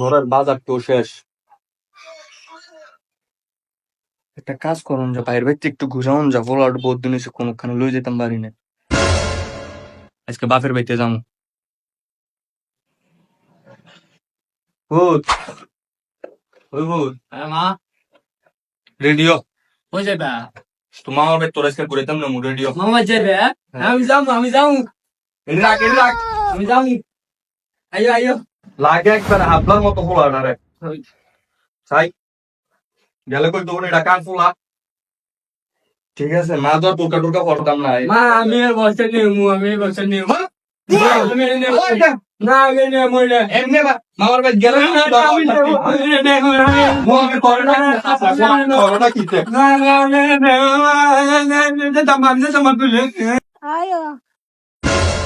ঘরের বাজার তো শেষ। একটা কাজ করুন যা বাইরে বাইরে একটু ঘুরাউন যা ফলাট বহুত দিন এসে কোনোখানে লই যেতাম পারি না। আজকে বাপের বাড়িতে যাব ভূত। ওই ভূত। মা। রেডিও। কই যাবে তোমার আমার তোর আজকে ঘুরাইতাম না রেডিও। মামা যাবে আমি যাব আমি এটি রাখ রাখ। আমি যাব আইও আইও লাগে একবার হাবলার মতো ফোলা না রে সাই গেলে কই তোর এটা কান ফোলা ঠিক আছে মা তো আর টোকা টোকা পড়তাম না মা আমি আর বসে নেব আমি বসে নেব না আমি নেব না এমনি বা মামার বাড়ি গেলে আমি নেব আমি নেব আমি করোনা করোনা কিতে না না না না না böyle Ayo. নেব আমি নেব আমি নেব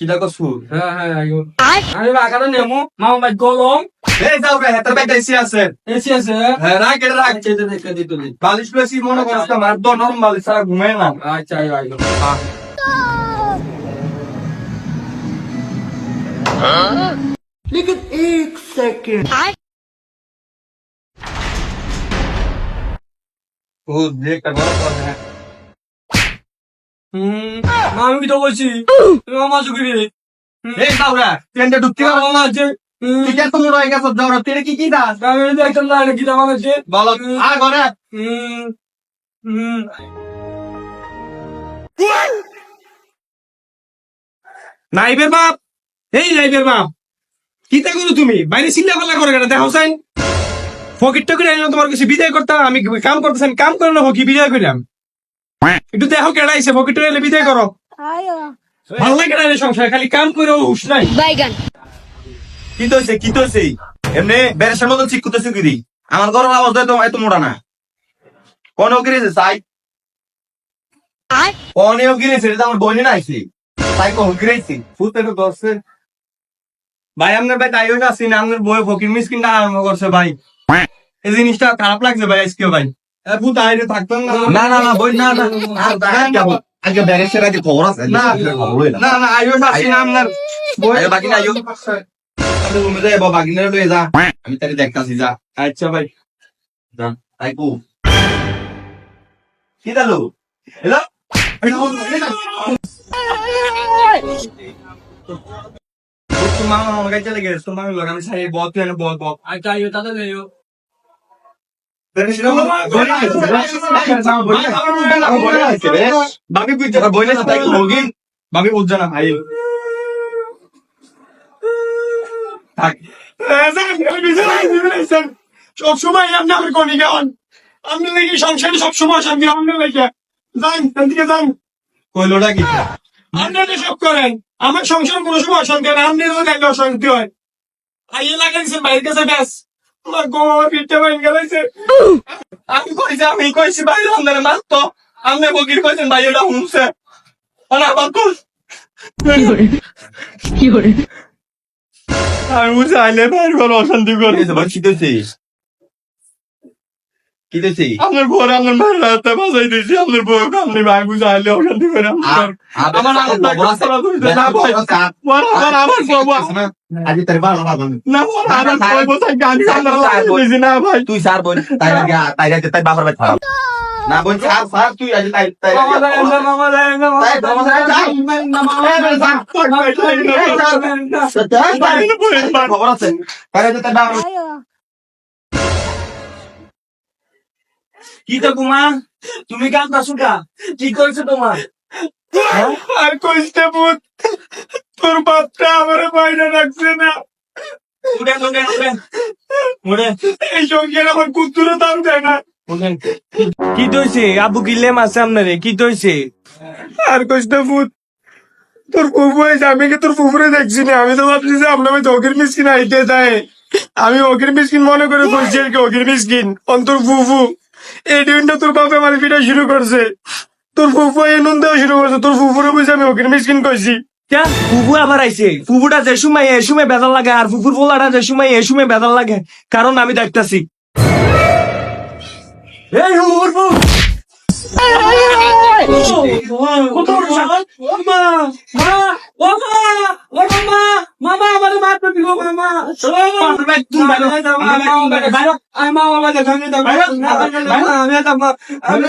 দেখো সুর হ্যাঁ হ্যাঁ আইও আমি বাগানে নেব মামা ভাই গলম এই যাও রে হেতার বাইতে এসে আছে এসি আছে হ্যাঁ রাখ এটা রাখ চেতে দেখে দিত দি বালিশ বেশি মনে করছ না মার দো নরম বালিশ ছাড়া ঘুমায় না আচ্ছা আইও আইও ও দেখ একটা গরম কথা হ্যাঁ হুম মা আমি কি তো বলছি মামা চুকি রে এই ট্রেনটা ঢুকতে তুই কেন তুমি রয়ে গেছো? যাও রে তুই কি কি দাস? আমি না কি মামা আছে বলো আ ঘরে? হুম। হুম। নাইবের বাপ? এই নাইবের বাপ কি তা করো তুমি? বাইরে চিল্লা পাল্লা করে কেন? দেখাও সাইন ফকির টকির তোমার কাছে বিদায় করতাম আমি কাম করতেছেন কাম করে না কি বিদায় করিলাম। একটু দেখো কেডা আইসে ফকির টকির বিদায় করো. ভালো লাগে না রে সংসার খালি কাম করে হুশ নাই। Baigan. কি তৈছে কি তৈছে এমনি মতন কি আমার গরম আওয়াজ দেয় তো এত মোটা না। কোন গিরেছে সাই. কোনেও গিরেছে এটা আমার বইনে না আইছি সাই কোন গিরেছি? ফুতে তো দশে ভাই আপনার ভাই তাইও না সিন আপনার বই ফকির মিসকিনটা আরম্ভ করছে ভাই। এই জিনিসটা খারাপ লাগছে ভাই আজকে ভাই। এ ভূত আইরে থাকতাম না। না না না বই না না। আর আজকে বেরেসের আগে খবর আছে না। না না না আপনার বাকি না আইও আপনি রুমে যাই বাবা বাগিনারে লয়ে যা। আমি তাকে দেখতাছি যা। আচ্ছা ভাই। যা তাই কু। কি দালু হ্যালো? তোর মামা আমার কাছে চলে গেছে লোক আমি সাই এনে বল বল। আচ্ছা আইও তাতে দেও বাবি বুঝছে আপনি আমার কোনি গান আপনি সংসারে সব সময় শান্তি আপনার লেগে যান এদিকে যান কইলোটা কি সব করেন আমার সংসার কোনো সময় অশান্তি হয় না আপনি দেখলে অশান্তি হয় আইয়ে লাগাইছেন বাইরের কাছে ব্যাস আমি কইছি আমি কইছি ভাই আপনার মাত্র আপনি বকির কইছেন ভাই এটা হুমছে আমি বুঝে আইলে ভাই অশান্তি করে। কি তৈছে কি তৈছে আপনার ঘরে আপনার মায়ের রাস্তা বাজাই দিয়েছি আপনার বউ আপনি ভাই বুঝে আইলে অশান্তি করে আমার আমার আমার না বাবা আজি তার বাবা বাবা না আমার বউ তাই গান গান না ভাই তুই সার বোন তাই তাই তাই বাবার বাড়ি খারাপ না বোন সার সার তুই আজি তাই তাই মামা দেয় না মামা দেয় না মামা তাই বাবা সার যাই খবর আছে তাই তাই বাবার কি তো কুমা? তুমি কাম কাসুকা কি? করেছ তোমার? আর কইতে বুত তোর বাপটা আমার বাইরে রাখছে না। এই আমার কুত্তুরে দাম দেয় না। কি দইছে আবু গিলে মাসে আপনারে? কি দইছে আর কইতে বুত তোর ফুফু হয়েছে আমি কি তোর ফুফুরে দেখছি না? আমি তো ভাবছি যে আপনার অগির মিসকিন আইতে যায়। আমি অগির মিসকিন মনে করে কইছি আর কি অগির মিসকিন অন্তর ফুফু। এই দিনটা তোর বাপে আমার পিঠা শুরু করছে তোর ফুফু এনুন দেওয়া শুরু করছে তোর ফুফুরে বুঝে আমি ওকে মিসকিন কইছি কে ফুফু আবার আইছে ফুফুটা যে সময় এ সময় বেদাল লাগে আর ফুফুর পোলাটা যে সময় এ সময় বেদাল লাগে কারণ আমি দেখতাছি এই ফুফুর ফুফু কত বড় সাহস? ও মা, মা, ও মা, ও মামা, মামা, আমারে মারতে দিলো, মামা। ও, তুমি বাইরে, বাইরে, বাইরে, বাইরে। আয় মা, আমার কাছে আমি। আমি যাব, আমি যাব, আমি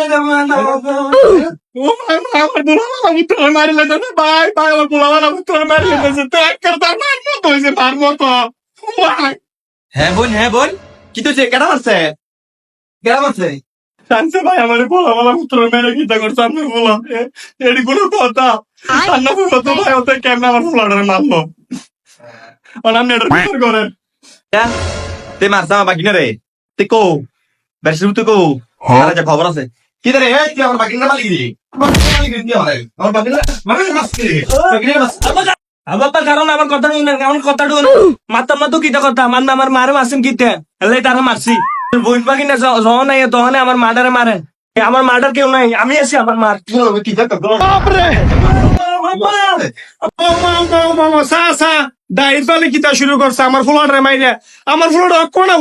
আমার পোলাপান আমি তোর মারিলে তো না, ভাই, ভাই, আমার পোলাপান আমি তোর মারিলে তো তো এক কথা মার মতো হয়েছে, মার মতো। ভাই, হ্যাঁ বোন হ্যাঁ বোন কি তো কেডা মারছে কেডা মারছে জানছে ভাই আমার পোলাপান আমি তোর মেরে কিতা করছে, আমি পোলা। এ- এটি কোনো কথা রান্না করল তো ভাই ওতে কেমন আমার পোলাটারে মারলো আর আপনি এটার বিচার করেন তে মারছে আমার বাকি না রে? তে কো বেরসে তো কো আরে যা খবর আছে। কি রে এই তুই আমার বাকি না মালিক দি আমার। বাকি না মালিক দি আমার আমার বাকি না মানে মারছে বাকি না মারছে আবার কারণ আমার কথা শুনেন আমার কথা শুনুন মাতাম না তো কিতা কথা। আমার আমার মারে মারছেন কিতে? এলাই তারা মারছি। বইন পাখি না যখন নাই তখন আমার মার্ডারে মারে। আমার মার্ডার কেউ নাই। আমি আছি আমার মার। কি যা কর দাইর ফালে কিতা শুরু করছে? আমার মাইরে। আমার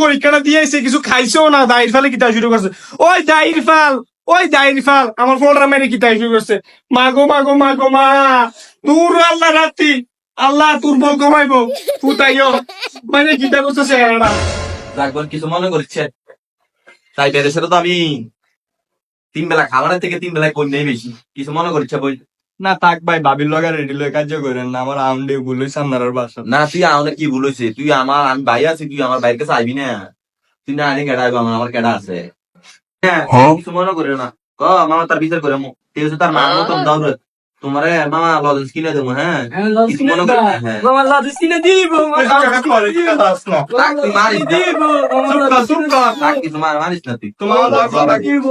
পরীক্ষাটা দিয়েছে কিছু খাইছেও না। দাইর ফালে কিতা শুরু করছে? ওই দাইর ফাল ওই ফাল আমার কিতা শুরু করছে? মাগো মাগো মাগো, মা। আল্লাহ রাত্রি আল্লাহ তোর বল কমাইবো। ফুটাইও। মানে কিতা করতেছে এরা রাখবার কিছু মনে করছে তাই তো আমি তিন বেলা খাবারের থেকে তিন বেলায় কোন নেই বেশি। কিছু মনে করছে বই না থাক ভাই ভাবির লগা রেডি লয়ে কার্য করেন না আমার আমডে বলই সামনার বাসা না তুই আমাদের কি ভুল তুই আমার আমি ভাই আছি তুই আমার বাইরের কাছে আইবি না। তুই না আনি কেডা আইবো? আমার আমার কেডা আছে? হ্যাঁ কিছু মনে করে না। ক মামা তার বিচার করে মো। ঠিক আছে তার মার মতন দৌড় তোমারে মামা লজেন্স কিনে দেবো হ্যাঁ? কিছু মনে করে না, হ্যাঁ। দিব মারিস না। দিব তাক মারিস না তুই। তোমার দিব।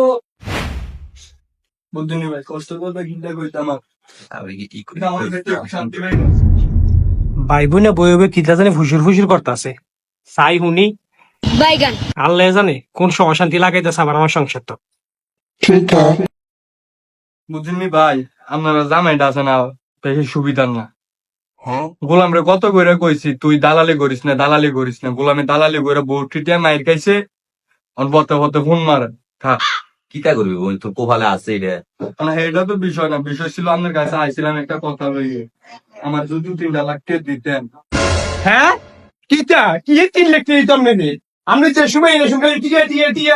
ভাই কষ্ট করবে কিনতে কইতে আমার। আমার ভাই বোনে বইবে কিতা জানে ফুসুর ফুসুর করতেছে। সাই হুনি বাইগান। আল্লাহ জানে কোন সময় শান্তি লাগাইতেছে আবার আমার সংসার তো বুঝুনি ভাই আপনারা জামাইটা আছে না বেশি সুবিধার না। গোলাম রে কত করে কইছি তুই দালালি করিস না দালালি করিস না। গোলামে দালালি করে বউটিটা মাইর খাইছে অন পথে পথে ফোন মারে। খা কিতা করবি বোন তোর কোভালে আছে এটা? মানে এটা তো বিষয় না। বিষয় ছিল আপনার কাছে আইছিলাম একটা কথা লইয়ে। আমার যদি তিনটা লাখ টাকা দিতেন। হ্যাঁ? কিতা? কি তিন লাখ টাকা দিতাম আমি যে সময় এনে সময় টিয়া টিয়া টিয়া।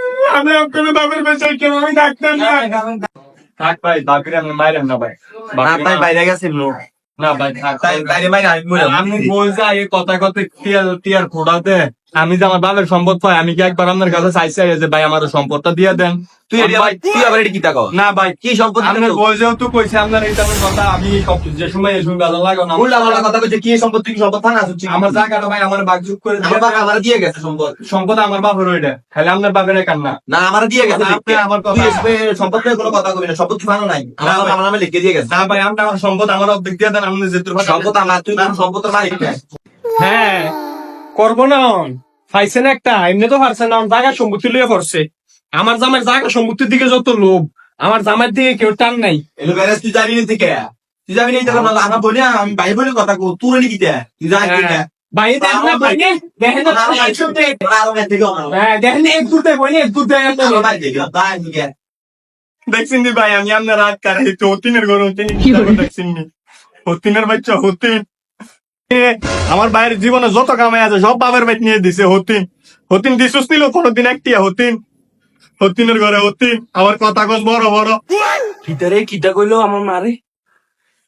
আমি কোনো বাপের বেচার কেন? আমি ডাক্তার না। থাক ভাই বাকিরে আমি মাইরেন না ভাই। তাই বাইরে গেছে লোক না ভাই থাক তাই বাইরে বাইরে আমি বলছি এই কথা কথা টিয়ার টিয়ার খোড়াতে। আমি যে আমার বাবার সম্পদ পাই আমি কি একবার আপনার কাছে চাইছি যে ভাই আমার সম্পদটা দিয়ে দেন? তুই তুই আবার এটি কিতা কর না ভাই কি সম্পত্তি আপনার বয়সেও তো কইছে আপনার এই টাইমের কথা আমি সব যে সময় এই সময় ভালো লাগো না। উল্টা পাল্টা কথা কইছে কি সম্পত্তি কি সম্পদ থানা আছে? আমার জায়গাটা ভাই আমার বাগ যুগ করে আমার বাবা আমার দিয়ে গেছে সম্পদ। সম্পদ আমার বাপের ওইটা। খালি আপনার বাপের কান্না। না আমার দিয়ে গেছে। আপনি আমার কথা- তুই সম্পদ নিয়ে কোনো কথা কবি না। সম্পত্তি ফানো নাই? আমার আমার নামে লিখে দিয়ে গেছে। না ভাই আমার সম্পদ আমার অর্ধেক দিয়ে দেন আপনি যেতে সম্পদ আমার তুই সম্পদ মালিক। হ্যাঁ। করব না অন। পাইছেন একটা এমনি তো পারছেন না জায়গা সম্পত্তি লিয়ে পড়ছে আমার জামার জায়গা সম্পত্তির দিকে যত লোভ আমার জামার দিকে কেউ টান নাই। এলো তুই যাবি না থেকে তুই যাবি না তখন আমার বলি আমি ভাই বলে কথা কো তুই নি কিতা তুই যাই কিতা ভাই দেখেন না ভাই দেখেন না। এক দুটে আরও আমার হ্যাঁ দেখেন এক দুটে এক দুটে নিকে দেখছেন ভাই আমি আপনার রাত কারে তো হতিনের দেখছেন বাচ্চা হতিন আমার বাইরের জীবনে যত কামাই আছে সব বাবার বাইক নিয়ে দিছে হতিন। হতিন দিছুস নিল কোনদিন একটিয়া হতিন। হতিনের ঘরে হতিন। আমার কথা কস বড় বড়। কিতারে কিতা কইলো আমার মারে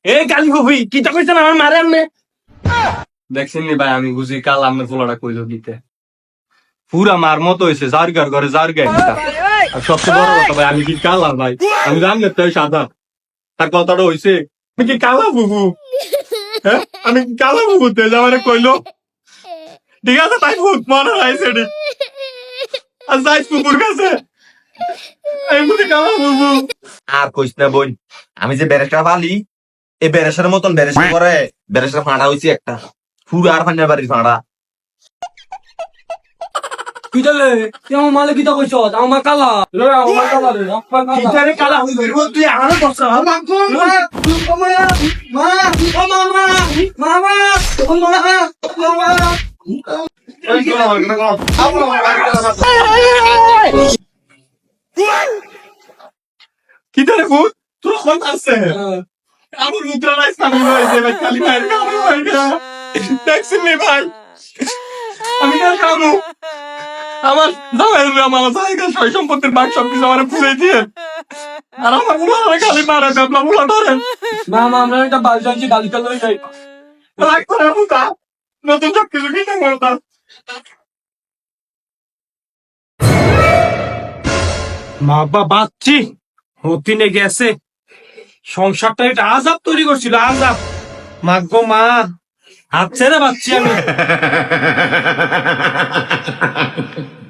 এ কালি কবি কিতা কইছেন আমার মারে আমনে দেখছেন নি ভাই আমি বুঝি কাল আপনার পোলাটা কইলো দিতে পুরা মার মতো হয়েছে জারগার ঘরে জারগার দিতা আর সবচেয়ে বড় কথা ভাই আমি কি কাল ভাই? আমি জানি তো সাদা। তার কথাটা হয়েছে আমি কি কালা বুবু হ্যাঁ আমি কালা বুবু তেজ যাবার কইলো, ঠিক আছে, তাই ভূত, মনে হয় সেটি। আর যাই কুকুর কাছে আর কইস না বোন, আমি যে ব্যারেস্টার পালি এই ব্যারেস্টার মতন ব্যারেস্টার করে ব্যারেস্টার ফাঁড়া হয়েছে একটা। পুরো আর ফান্ডার বাড়ির ফাঁড়া। কি তাহলে? তুই আমার মালে কিতা কইছ? আমার কালা। রে আমার কালা রে আমার কালা। কিটারে কালা হই ধরব তুই আমারে করছ মা মা মামা মামা মামা কিটারে ভূত? তোর কোন আছে আমার মুদ্রা নাই সামনে হয়েছে ভাই খালি মায়ের কামড় ভাই? আমি কাল কামু আমার জামাই আমার জায়গা সয় সম্পত্তির বাক সব কিছু আমার ফুলে দিয়ে। আর আমার মুলা খালি মারা গাবলা মুলা ধরেন মামা আমরা একটা বালতি আনছি বালতিটা লই যাই। মুতা নতুন সব কিছু কিনে করতাম মা বাবা বাচ্চি হতিনে গেছে। সংসারটা এটা আজাব তৈরি করছিল আজাব। মা গো মা হাত ছেড়ে পাচ্ছি আমি।